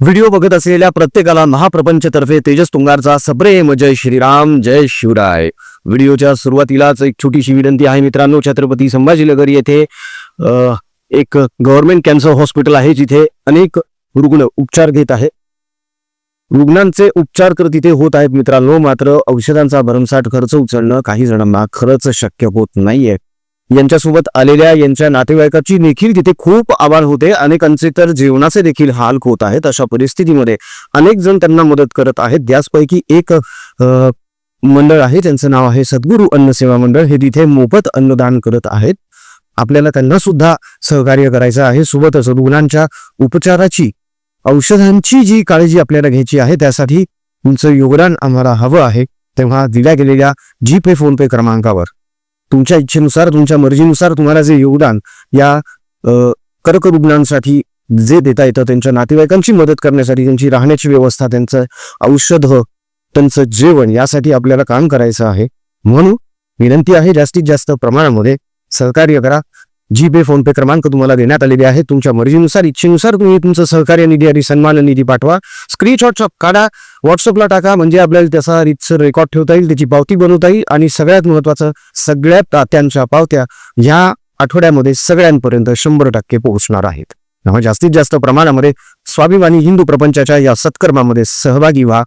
Video बघत असलेल्या प्रत्येकाला महाप्रपंचतर्फे तेजस तुंगारचा सप्रेम जय श्रीराम जय शिवराय. व्हिडिओच्या सुरुवातीलाच एक छोटीशी विनंती आहे मित्रांनो छत्रपती संभाजीनगर येथे एक गव्हर्नमेंट कॅन्सर हॉस्पिटल आहे जिथे अनेक रुग्ण उपचार घेत आहे रुग्णांचे उपचार तर तिथे होत आहेत मित्रांनो मात्र औषधांचा भरमसाठ खर्च उचलणं काही जणांना खरंच शक्य होत नाहीये. यांच्यासोबत आलेल्या यांच्या नातेवाईकाची देखील तिथे खूप आभार होते. अनेकांचे तर जीवनाचे देखील हाल होत आहेत अशा परिस्थितीमध्ये. अनेक जण त्यांना मदत करत आहेत. त्याचपैकी एक मंडळ आहे त्यांचं नाव आहे सद्गुरू अन्न सेवा मंडळ. हे तिथे मोफत अन्नदान करत आहेत. आपल्याला त्यांना सुद्धा सहकार्य करायचं आहे. सोबतच रुग्णांच्या उपचाराची औषधांची जी काळजी आपल्याला घ्यायची आहे त्यासाठी तुमचं योगदान आम्हाला हवं आहे. तेव्हा दिल्या गेलेल्या जी पे फोन पे क्रमांकावर. तुमच्या इच्छेनुसार तुमच्या मर्जीनुसार तुम्हाला जे योगदान या कर्करुग्णांसाठी जे देता येतं त्यांच्या नातेवाईकांची मदत करण्यासाठी त्यांची राहण्याची व्यवस्था त्यांचं औषध त्यांचं जेवण यासाठी आपल्याला काम करायचं आहे. म्हणून विनंती आहे जास्तीत जास्त प्रमाणामध्ये सहकार्य करा. जी पे फोन पे क्रमांक तुम्हाला देण्यात आलेले आहे. तुमच्या मर्जीनुसार इच्छेनुसार तुम्ही तुमचं सहकार्य निधी आणि सन्मान निधी पाठवा स्क्रीनशॉट काढा. व्हॉट्सअपला टाका. म्हणजे आपल्याला त्याचा रितसर रेकॉर्ड ठेवता येईल. त्याची पावती बनवता येईल. आणि सगळ्यात महत्वाचं सगळ्यात तात्यांच्या पावत्या ह्या आठवड्यामध्ये सगळ्यांपर्यंत शंभर टक्के पोहोचणार आहेत. त्यामुळे जास्तीत जास्त प्रमाणामध्ये स्वाभिमानी हिंदू प्रपंचाच्या या सत्कर्मामध्ये सहभागी व्हा.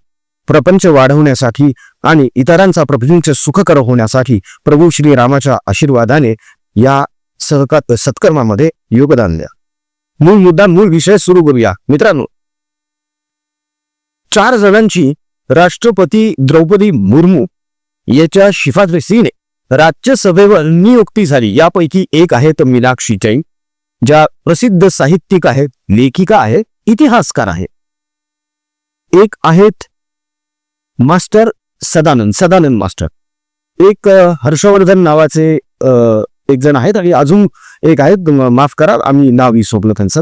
प्रपंच वाढवण्यासाठी आणि इतरांचा प्रपंच सुखकर होण्यासाठी प्रभू श्री रामाच्या आशीर्वादाने या सहकार सत्कर्मामध्ये योगदान द्या. मूळ मुद्दा मूळ विषय सुरू करूया. मित्रांनो चार जणांची राष्ट्रपती द्रौपदी मुर्मू याच्या शिफारसीने राज्यसभेवर नियुक्ती झाली. यापैकी एक आहेत मीनाक्षी जैन ज्या प्रसिद्ध साहित्यिक आहेत लेखिका आहेत इतिहासकार आहेत. एक आहेत मास्टर सदानंद सदानंद मास्टर. एक हर्षवर्धन नावाचे एक जण आहेत आणि अजून एक आहेत. माफ करा आम्ही नाव विसरलो त्यांचं.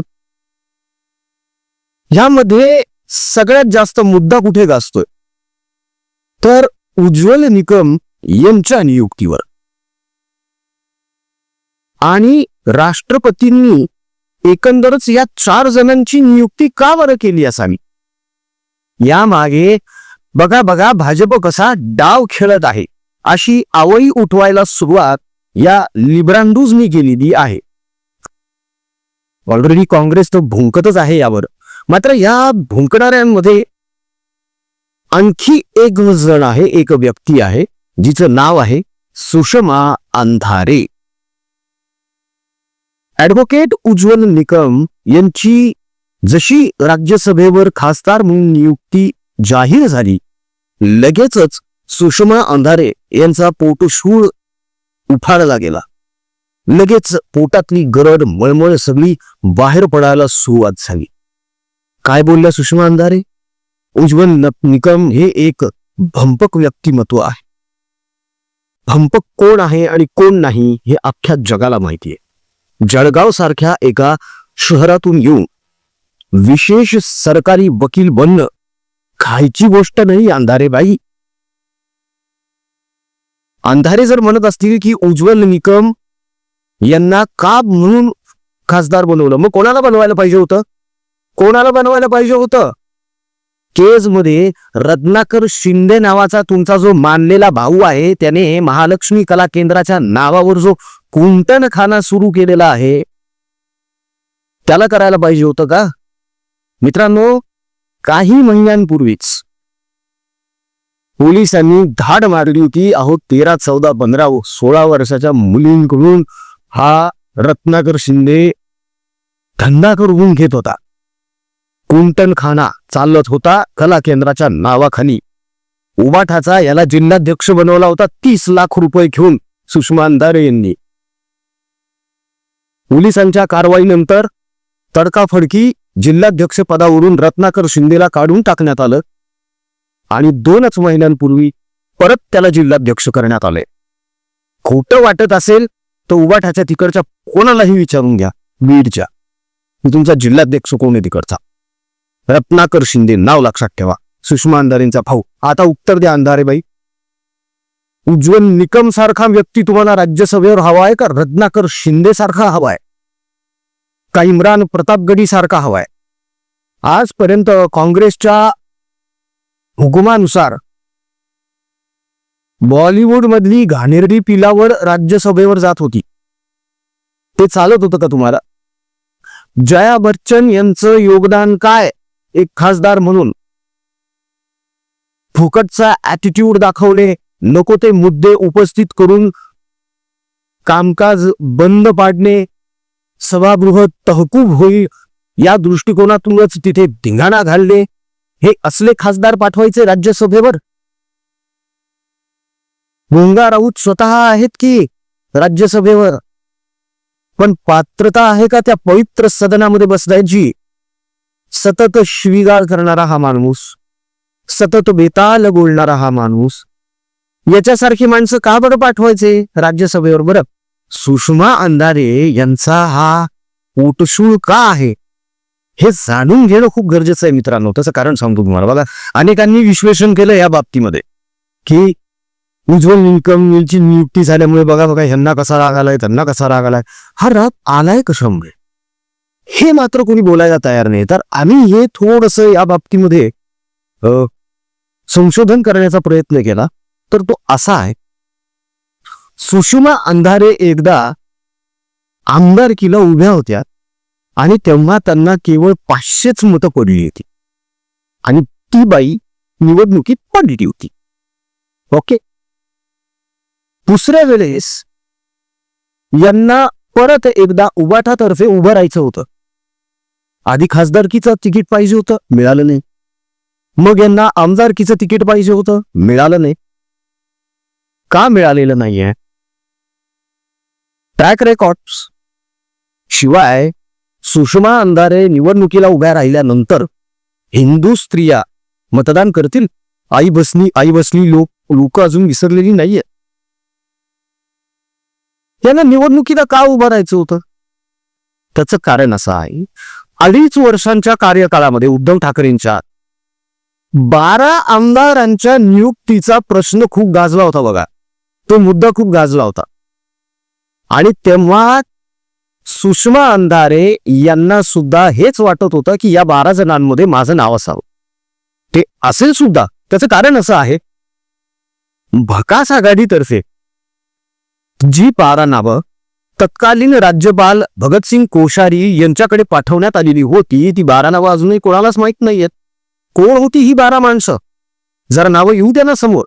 ह्यामध्ये सगळ्यात जास्त मुद्दा कुठे गाजतोय? तर उज्ज्वल निकम यांच्या नियुक्तीवर. आणि राष्ट्रपतींनी एकंदरच या चार जणांची नियुक्ती का बरं केली असावी? यामागे बघा बघा भाजप कसा डाव खेळत आहे. अशी आवई उठवायला सुरुवात या लिब्रांडूजनी केलेली आहे. ऑलरेडी काँग्रेस तर भुंकतच आहे यावर. मात्र या भुंकणाऱ्यांमध्ये आणखी एक जण आहे एक व्यक्ती आहे जिचं नाव आहे सुषमा अंधारे. ऍडव्होकेट उज्ज्वल निकम यांची जशी राज्यसभेवर खासदार म्हणून नियुक्ती जाहीर झाली लगेचच सुषमा अंधारे यांचा पोटशूळ उफाळला गेला. लगेच पोटातली गरड मळमळ सगळी बाहेर पडायला सुरुवात झाली. काय बोलल्या सुषमा अंधारे? उज्ज्वल निकम हे एक भंपक व्यक्तिमत्व आहे. भंपक कोण आहे आणि कोण नाही हे अख्ख्या जगाला माहिती आहे जळगाव सारख्या एका शहरातून येऊन विशेष सरकारी वकील बनणं खायची गोष्ट नाही अंधारे बाई अंधारे जर म्हणत असतील की उज्ज्वल निकम यांना का म्हणून खासदार बनवलं मग कोणाला बनवायला पाहिजे होतं? कोणाला बनवायला पाहिजे होतं? केजमध्ये रत्नाकर शिंदे नावाचा तुमचा जो मानलेला भाऊ आहे त्याने महालक्ष्मी कला केंद्राच्या नावावर जो कुंटणखाना सुरू केलेला आहे त्याला करायला पाहिजे होतं का? मित्रांनो काही महिन्यांपूर्वीच पोलिसांनी धाड मारली होती. अहो तेरा चौदा पंधरा सोळा वर्षाच्या मुलींकडून हा रत्नाकर शिंदे धंदा करून घेत होता. कुंटणखाना चालत होता कला केंद्राच्या नावाखाली. उबाठाचा याला जिल्हाध्यक्ष बनवला होता तीस लाख रुपये घेऊन सुषमा अंधारे यांनी. पोलिसांच्या कारवाईनंतर तडकाफडकी जिल्हाध्यक्ष पदावरून रत्नाकर शिंदेला काढून टाकण्यात आलं. आणि दोनच महिन्यांपूर्वी परत त्याला जिल्हाध्यक्ष करण्यात आले. खोटं वाटत असेल तर उबाठाच्या तिकडच्या कोणालाही विचारून घ्या बीडच्या. मी तुमचा जिल्हाध्यक्ष कोण आहे तिकडचा? रत्नाकर शिंदे नाव लक्षात ठेवा. सुषमा अंधारेंचा भाऊ. आता उत्तर द्या अंधारे बाई उज्ज्वल निकम सारखा व्यक्ती तुम्हाला राज्यसभेवर हवा आहे का? रत्नाकर शिंदे सारखा आहे. का इम्रान प्रतापगडी सारखा हवाय आजपर्यंत काँग्रेसच्या हुकुमानुसार. बॉलिवूड मधली घाणेरडी पिलावर राज्यसभेवर जात होती. ते चालत होतं का तुम्हाला? जया बच्चन यांचं योगदान काय? एक खासदार म्हणून. फुकटचा ऍटिट्यूड दाखवणे नको ते मुद्दे उपस्थित करून कामकाज बंद पाडणे सभागृह तहकूब होईल या दृष्टिकोनातूनच तिथे धिंगाणा घालणे हे असले खासदार पाठवायचे राज्यसभेवर? मुंगा राऊत स्वतः आहेत की राज्यसभेवर? पण पात्रता आहे का त्या पवित्र सदनामध्ये बसण्याची? सतत शिवीगाळ करणारा हा माणूस सतत बेताल बोलणारा हा माणूस याच्यासारखी माणसं का बरं पाठवायचे राज्यसभेवर बरं? सुषमा अंधारे यांचा हा पोटशूळ का आहे? हे जाणून घेणं खूप गरजेचं आहे मित्रांनो. त्याचं कारण सांगतो तुम्हाला. बघा अनेकांनी विश्लेषण केलं या बाबतीमध्ये की उज्ज्वल इन्कम यांची नियुक्ती झाल्यामुळे बघा बघा ह्यांना कसा राग आलाय त्यांना कसा राग आलाय. हा राग आलाय कशामुळे? हे मात्र कोणी बोलायला तयार नाही. तर आम्ही हे थोडस या बाबतीमध्ये संशोधन करण्याचा प्रयत्न केला. तर तो असा आहे. सुषमा अंधारे एकदा आमदारकीला उभ्या होत्या. आणि तेव्हा त्यांना केवळ पाचशेच मतं पडली होती. आणि ती बाई निवडणुकीत पडली होती. ओके? दुसऱ्या वेळेस यांना परत एकदा उबाठातर्फे उभं राहायचं होतं. आधी खासदारकीचं तिकीट पाहिजे होतं मिळालं नाही. मग यांना आमदारकीचं तिकीट पाहिजे होतं मिळालं नाही. का मिळालेलं नाहीये? ट्रॅक रेकॉर्ड्स शिवाय सुषमा अंधारे निवडणुकीला उभ्या राहिल्यानंतर हिंदू स्त्रिया मतदान करतील. आई बसली आई बसली लोक लोक अजून विसरलेली नाहीये. त्यांना निवडणुकीला का उभं राहायचं होतं? त्याचं कारण असं आहे अडीच वर्षांच्या कार्यकाळामध्ये उद्धव ठाकरेंच्या बारा आमदारांच्या नियुक्तीचा प्रश्न खूप गाजला होता बघा. तो मुद्दा खूप गाजला होता. आणि तेव्हा सुषमा अंधारे यांना सुद्धा हेच वाटत होतं की या बारा जणांमध्ये माझं नाव असावं. ते असेल सुद्धा त्याचं कारण असं आहे भकास आघाडीतर्फे जी बारा नावं तत्कालीन राज्यपाल भगतसिंग कोश्यारी यांच्याकडे पाठवण्यात आलेली होती ती बारा नावं अजूनही कोणालाच माहीत नाहीयेत. कोण होती ही बारा माणसं? जरा नावं येऊ द्या ना समोर.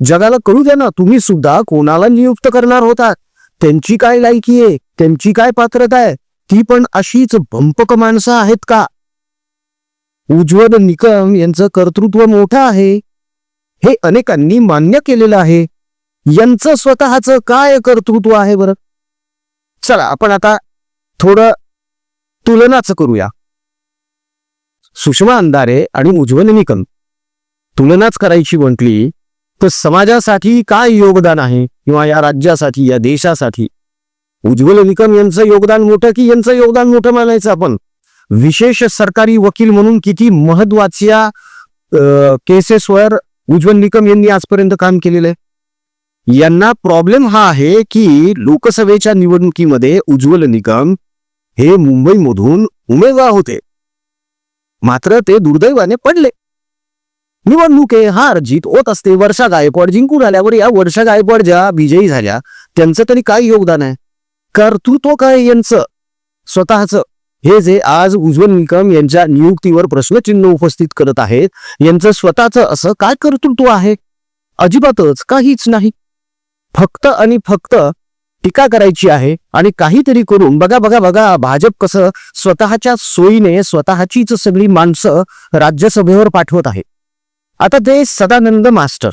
जगाला कळू द्या ना तुम्ही सुद्धा कोणाला नियुक्त करणार होता त्यांची काय लायकी आहे? त्यांची काय पात्रता आहे? ती पण अशीच भंपक माणसं आहेत का? उज्ज्वल निकम यांचं कर्तृत्व मोठं आहे. हे अनेकांनी मान्य केलेलं आहे. यांचं स्वतःचं काय कर्तृत्व आहे बरं? चला आपण आता थोडं तुलनाच करूया. सुषमा अंधारे आणि उज्ज्वल निकम. तुलनाच करायची म्हटली तर समाजासाठी काय योगदान आहे? किंवा या राज्यासाठी या देशासाठी? उज्ज्वल निकम यांचं योगदान मोठं की यांचं योगदान मोठं मानायचं आपण? विशेष सरकारी वकील म्हणून किती महत्त्वाच्या केसेसवर उज्ज्वल निकम यांनी आजपर्यंत काम केलेलं आहे? यांना प्रॉब्लेम हा आहे की लोकसभेच्या निवडणुकीमध्ये उज्ज्वल निकम हे मुंबईमधून उमेदवार होते. मात्र ते दुर्दैवाने पडले. निवडणूक आहे हार जीत होत असते. वर्षा गायकवाड जिंकून आल्यावर या वर्षा गायकवाड ज्या विजयी झाल्या त्यांचं तरी काय योगदान आहे? कर्तृत्व काय यांचं? स्वतःचं. हे जे आज उज्ज्वल निकम यांच्या नियुक्तीवर प्रश्नचिन्ह उपस्थित करत आहेत यांचं स्वतःचं असं काय कर्तृत्व आहे? अजिबातच काहीच नाही. फक्त आणि फक्त टीका करायची आहे आणि काहीतरी करून बघा बघा बघा भाजप कसं स्वतःच्या सोयीने स्वतःचीच सगळी माणसं राज्यसभेवर पाठवत आहे. आता ते सदानंद मास्टर.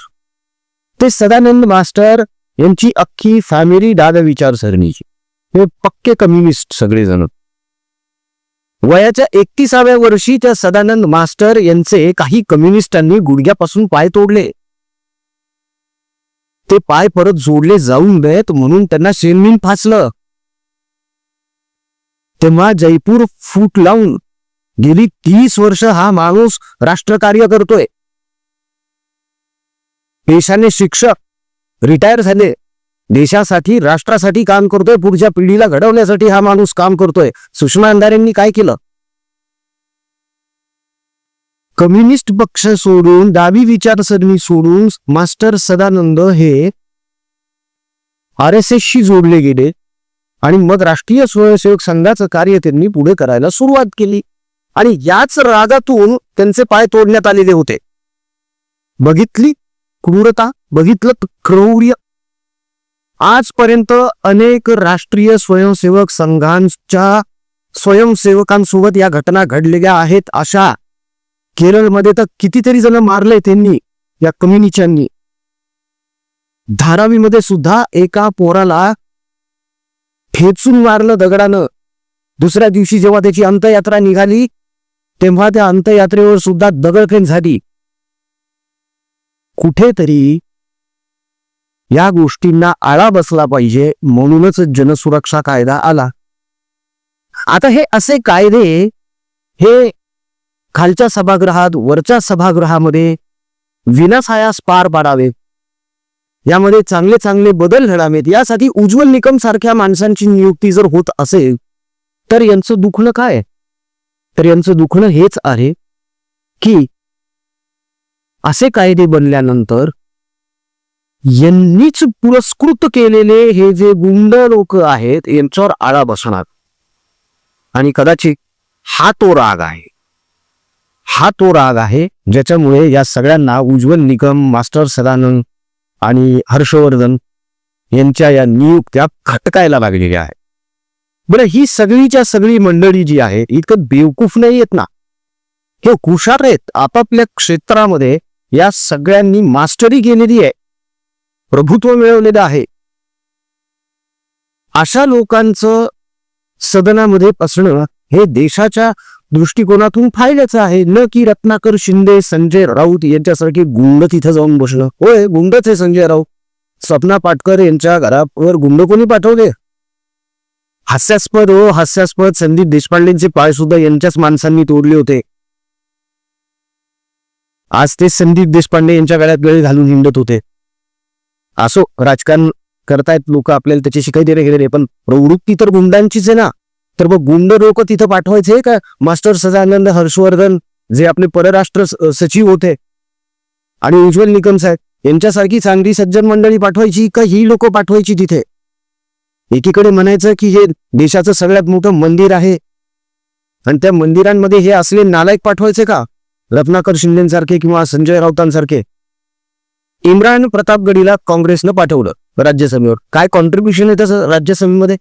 ते सदानंद मास्टर यांची अख्खी फॅमिली डाव्या विचारसरणीची. हे पक्के कम्युनिस्ट सगळेजण वयाच्या एकतीसाव्या वर्षी त्या सदानंद मास्टर यांचे काही कम्युनिस्टांनी गुडघ्यापासून पाय तोडले. ते पाय परत जोडले जाऊ नयेत म्हणून त्यांना शेनमिन फासलं. तेव्हा जयपूर फूट लावून गेली तीस वर्ष हा माणूस राष्ट्रकार्य करतोय. पेशाने शिक्षक रिटायर झाले. देशासाठी राष्ट्रासाठी काम करतोय पुढच्या पिढीला घडवण्यासाठी हा माणूस काम करतोय. सुषमा अंधारेंनी काय केलं? कम्युनिस्ट पक्ष सोडून डावी विचारसरणी सोडून मास्टर सदानंद हे आर एस एस शी जोडले गेले आणि मग राष्ट्रीय स्वयंसेवक संघाचं कार्य त्यांनी पुढे करायला सुरुवात केली. आणि याच रागातून त्यांचे पाय तोडण्यात आलेले होते. बघितली क्रूरता? बघितलं क्रौर्य? आजपर्यंत अनेक राष्ट्रीय स्वयंसेवक संघांच्या स्वयंसेवकांसोबत या घटना घडलेल्या आहेत. अशा केरळमध्ये तर कितीतरी जण मारले त्यांनी या कम्युनिच्यांनी. धारावीमध्ये सुद्धा एका पोराला ठेचून मारलं दगडानं. दुसऱ्या दिवशी जेव्हा त्याची अंतयात्रा निघाली तेव्हा त्या अंतयात्रेवर सुद्धा दगडफेक झाली. कुठेतरी या गोष्टींना आळा बसला पाहिजे म्हणूनच जनसुरक्षा कायदा आला. आता हे असे कायदे हे खालच्या सभागृहात वरच्या सभागृहामध्ये विनासायास पार पाडावे यामध्ये चांगले चांगले बदल घडावेत. यासाठी उज्ज्वल निकम सारख्या माणसांची नियुक्ती जर होत असेल तर यांचं दुखणं काय? तर यांचं दुखणं हेच आहे की असे कायदे बनल्यानंतर यांनीच पुरस्कृत केलेले हे जे गुंड लोक आहेत यांच्यावर आळा बसणार. आणि कदाचित हा तो राग आहे. हा तो राग आहे ज्याच्यामुळे या सगळ्यांना उज्ज्वल निकम मास्टर सदानंद आणि हर्षवर्धन यांच्या या नियुक्त्या खटकायला लागलेल्या आहेत. बरं ही सगळीच्या सगळी मंडळी जी आहे इतकं बेवकूफ नाही येत ना? हे हुशार आहेत. आपापल्या क्षेत्रामध्ये या सगळ्यांनी मास्टरी केलेली आहे. प्रभुत्व मिळवलेलं आहे. अशा लोकांचं सदनामध्ये असणं हे देशाच्या दृष्टिकोनातून फायद्याचं आहे. न की रत्नाकर शिंदे संजय राऊत यांच्यासारखे गुंड तिथं जाऊन बसणं. होय गुंडच आहे संजय राऊत. स्वप्ना पाटकर यांच्या घरावर गुंड कोणी पाठवले? हास्यास्पद हो हास्यास्पद. संदीप देशपांडेंचे पाय सुद्धा यांच्याच माणसांनी तोडले होते. आज ते संदीप देशपांडे यांच्या गळ्यात गळे घालून हिंडत होते. असो राजकारण करतायत लोक आपल्याला त्याची काही देणे घेणे पण प्रवृत्ती तर गुंडांचीच आहे ना. तर मग गुंड लोक तिथं पाठवायचे का? मास्टर सदानंद हर्षवर्धन जे आपले परराष्ट्र सचिव होते आणि उज्ज्वल निकम साहेब यांच्यासारखी चांगली सज्जन मंडळी पाठवायची का ही लोक पाठवायची तिथे? एकीकडे म्हणायचं की हे देशाचं सगळ्यात मोठं मंदिर आहे. आणि त्या मंदिरांमध्ये हे असले नालायक पाठवायचे का? रत्नाकर शिंदेसारखे किंवा संजय राऊतांसारखे? इम्रान प्रतापगडीला काँग्रेसनं पाठवलं राज्यसभेवर. काय कॉन्ट्रीब्युशन आहे त्याचं राज्यसभेमध्ये?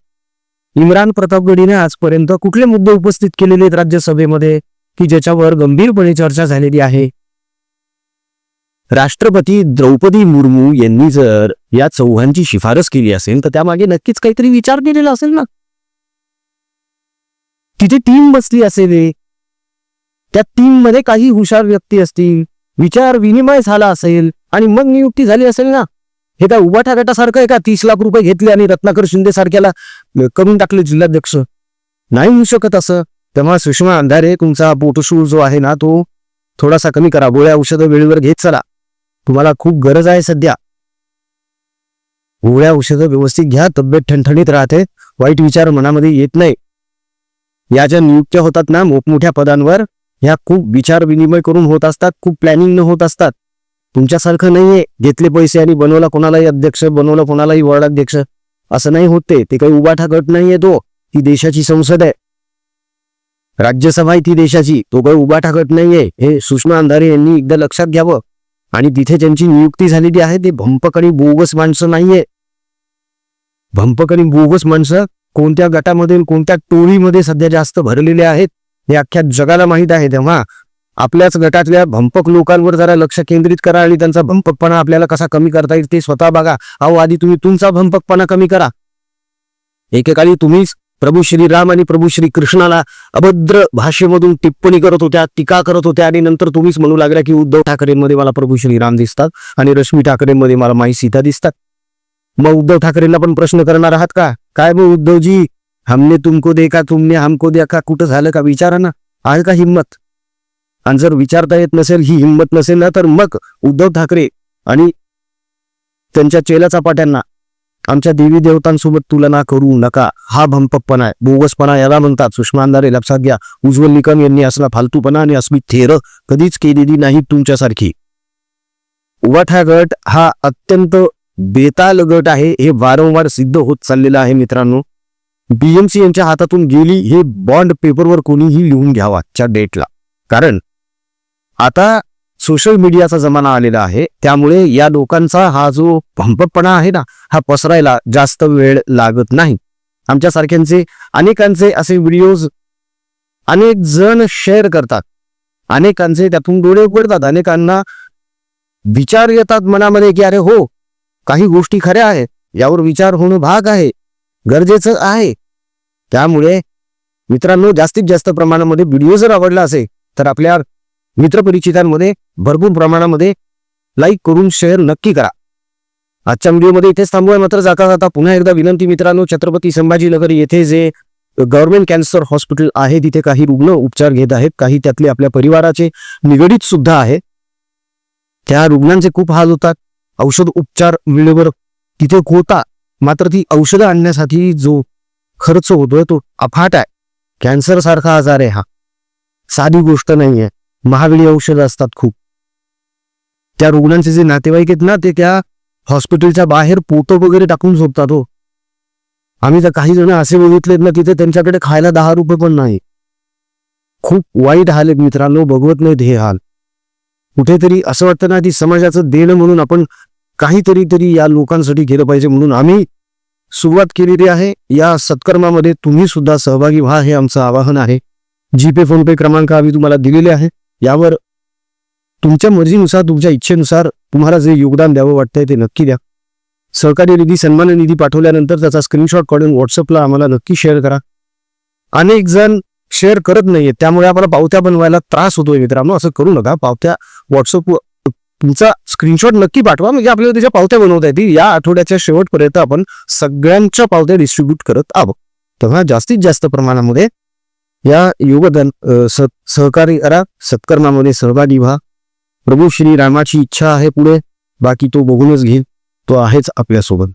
इम्रान प्रतापगडीने आजपर्यंत कुठले मुद्दे उपस्थित केलेले आहेत राज्यसभेमध्ये की ज्याच्यावर गंभीरपणे चर्चा झालेली आहे? राष्ट्रपती द्रौपदी मुर्मू यांनी जर या चौघांची शिफारस केली असेल तर त्यामागे नक्कीच काहीतरी विचार केलेला असेल ना? तिथे टीम बसली असेल. त्या टीममध्ये काही हुशार व्यक्ती असतील विचार विनिमय झाला असेल. आणि मग नियुक्ती झाली असेल ना? हे काय उभा गटासारखं आहे का? तीस लाख रुपये घेतले आणि रत्नाकर शिंदे सारख्याला करून टाकले जिल्हाध्यक्ष? नाही होऊ शकत असं. तेव्हा सुषमा अंधारे तुमचा पोटोशूळ जो आहे ना तो थोडासा कमी करा. गोळ्या औषधं वेळेवर घेत चला. तुम्हाला खूप गरज आहे सध्या. गोळ्या औषधं व्यवस्थित घ्या तब्येत ठणठणीत राहते. वाईट विचार मनामध्ये येत नाही. या ज्या नियुक्त्या होतात ना मोठमोठ्या पदांवर ह्या खूप विचार विनिमय करून होत असतात खूप प्लॅनिंग न होत असतात. तुमच्यासारखं नाहीये. घेतले पैसे आणि बनवला कोणालाही अध्यक्ष बनवला कोणालाही वॉर्डाध्यक्ष. असं नाही होते ते. काही उभाठा गट नाहीये तो. ती देशाची संसद आहे. राज्यसभा आहे ती देशाची. तो काही उभाठा गट नाहीये. हे सुषमा अंधारे यांनी एकदा लक्षात घ्यावं. आणि तिथे ज्यांची नियुक्ती झालेली आहे. ते भंपक आणि बोगस माणसं नाहीये. भंपक आणि बोगस माणसं कोणत्या गटामध्ये कोणत्या टोळीमध्ये सध्या जास्त भरलेले आहेत हे अख्ख्या जगाला माहीत आहे तेव्हा आपल्याच गटातल्या भंपक लोकांवर जरा लक्ष केंद्रित करा आणि त्यांचा भंपकपणा आपल्याला कसा कमी करता येईल ते स्वतः बघा. अहो आधी तुम्ही तुमचा भंपकपणा कमी करा. एकेकाळी तुम्हीच प्रभू श्रीराम आणि प्रभू श्री कृष्णाला अभद्र भाषेमधून टिप्पणी करत होत्या टीका करत होत्या आणि नंतर तुम्हीच म्हणू लागल्या की उद्धव ठाकरेंमध्ये मला प्रभू श्रीराम दिसतात आणि रश्मी ठाकरेंमध्ये मला माई सीता दिसतात. मग उद्धव ठाकरेंना पण प्रश्न करणार आहात का? काय मग उद्धवजी? हमने तुमको देखा तुमने हमको देखा. कुठं झालं का विचारा ना आहे का हिंमत आणि जर विचारता येत नसेल ही हिंमत नसेल ना तर मग उद्धव ठाकरे आणि त्यांच्या चेला चपाट्यांना आमच्या देवी देवतांसोबत तुलना करू नका. हा भंपपणा आहे बोगसपणा याला म्हणतात. सुषमा अंधारे लक्षात घ्या. उज्ज्वल निकम यांनी असला फालतूपणा आणि अस्मित थेर कधीच केलेली नाही तुमच्यासारखी. उवाठा हा गट हा अत्यंत बेताल गट आहे हे वारंवार सिद्ध होत चाललेलं आहे मित्रांनो. बीएमसी यांच्या हातातून गेली हे बॉन्ड पेपरवर कोणीही लिहून घ्यावा आजच्या डेटला कारण आता सोशल मीडियाचा जमाना आलेला आहे. त्यामुळे या लोकांचा हा जो भंपकपणा आहे ना हा पसरायला जास्त वेळ लागत नाही. आमच्यासारख्यांचे अनेकांचे असे व्हिडिओज अनेक जण शेअर करतात. अनेकांचे त्यातून डोळे उघडतात. अनेकांना विचार येतात मनामध्ये की अरे हो काही गोष्टी खऱ्या आहेत. यावर विचार होणं भाग आहे. गरजेचं आहे. त्यामुळे मित्रांनो जास्तीत जास्त प्रमाणामध्ये व्हिडिओ जर आवडला असेल तर आपल्या मित्रपरिचितांमध्ये भरपूर प्रमाणामध्ये लाईक करून शेअर नक्की करा. आजच्या व्हिडिओमध्ये इथेच थांबूया. मात्र जाता जाता पुन्हा एकदा विनंती मित्रांनो छत्रपती संभाजीनगर येथे जे गव्हर्नमेंट कॅन्सर हॉस्पिटल आहे तिथे काही रुग्ण उपचार घेत आहेत. काही त्यातले आपल्या परिवाराचे निगडीत सुद्धा आहे. त्या रुग्णांचे खूप हाल होतात. औषध उपचार वेळेवर तिथे होता. मात्र ती औषधं आणण्यासाठी जो खर्च होतोय तो अफाट आहे. कॅन्सर सारखा आजार आहे हा. साधी गोष्ट नाही आहे महागडी औषधं असतात खूप. त्या रुग्णांचे जे नातेवाईक आहेत ना ते त्या हॉस्पिटलच्या बाहेर पोतं वगैरे टाकून झोपतात हो. आम्ही तर काही जण असे बघितलेत ना तिथे त्यांच्याकडे खायला दहा रुपये पण नाही. खूप वाईट हाल आहेत मित्रांनो बघवत नाहीत हे हाल. कुठेतरी असं वाटतं ना ती समाजाचं देणं म्हणून आपण काहीतरी तरी या लोकांसाठी केलं पाहिजे म्हणून आम्ही सुरुवात केलेली आहे. या सत्कर्मामध्ये तुम्ही सुद्धा सहभागी व्हा हे आमचं आवाहन आहे. जीपे फोनपे क्रमांक आम्ही तुम्हाला दिलेले आहे. यावर तुमच्या मर्जीनुसार तुमच्या इच्छेनुसार तुम्हाला जे योगदान द्यावं वाटतंय ते नक्की द्या. सहकारी निधी सन्मान निधी पाठवल्यानंतर त्याचा स्क्रीनशॉट काढून व्हॉट्सअपला आम्हाला नक्की शेअर करा. अनेक जण शेअर करत नाहीये त्यामुळे आम्हाला पावत्या बनवायला त्रास होतोय मित्रांनो. असं करू नका पावत्या व्हॉट्सअप तुमचा स्क्रीनशॉट नक्की पाठवा म्हणजे आपल्याला त्याच्या पावत्या बनवता येतील. या आठवड्याच्या शेवटपर्यंत आपण सगळ्यांच्या पावत्या डिस्ट्रीब्यूट करत आहोत. तेव्हा जास्तीत जास्त प्रमाणामध्ये या योगदान स- सहकार्य करा सत्कर्मामध्ये सहभागी व्हा. प्रभू श्री रामाची इच्छा आहे पुढे बाकी तो बघूनच घेईल तो आहेच आपल्यासोबत.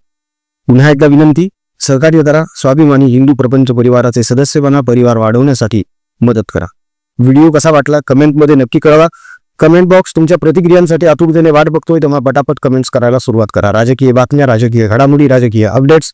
पुन्हा एकदा विनंती सहकार्य करा स्वाभिमानी हिंदू प्रपंच परिवाराचे सदस्य बना परिवार वाढवण्यासाठी मदत करा. व्हिडिओ कसा वाटला कमेंटमध्ये नक्की कळवा. कमेंट बॉक्स तुमच्या प्रतिक्रियांसाठी आतुरतेने वाट बघतोय तेव्हा पटापट कमेंट्स करायला सुरुवात करा. राजकीय बातम्या राजकीय घडामोडी राजकीय अपडेट्स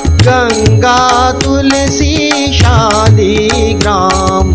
गङ्गा तुलसी शालिग्राम।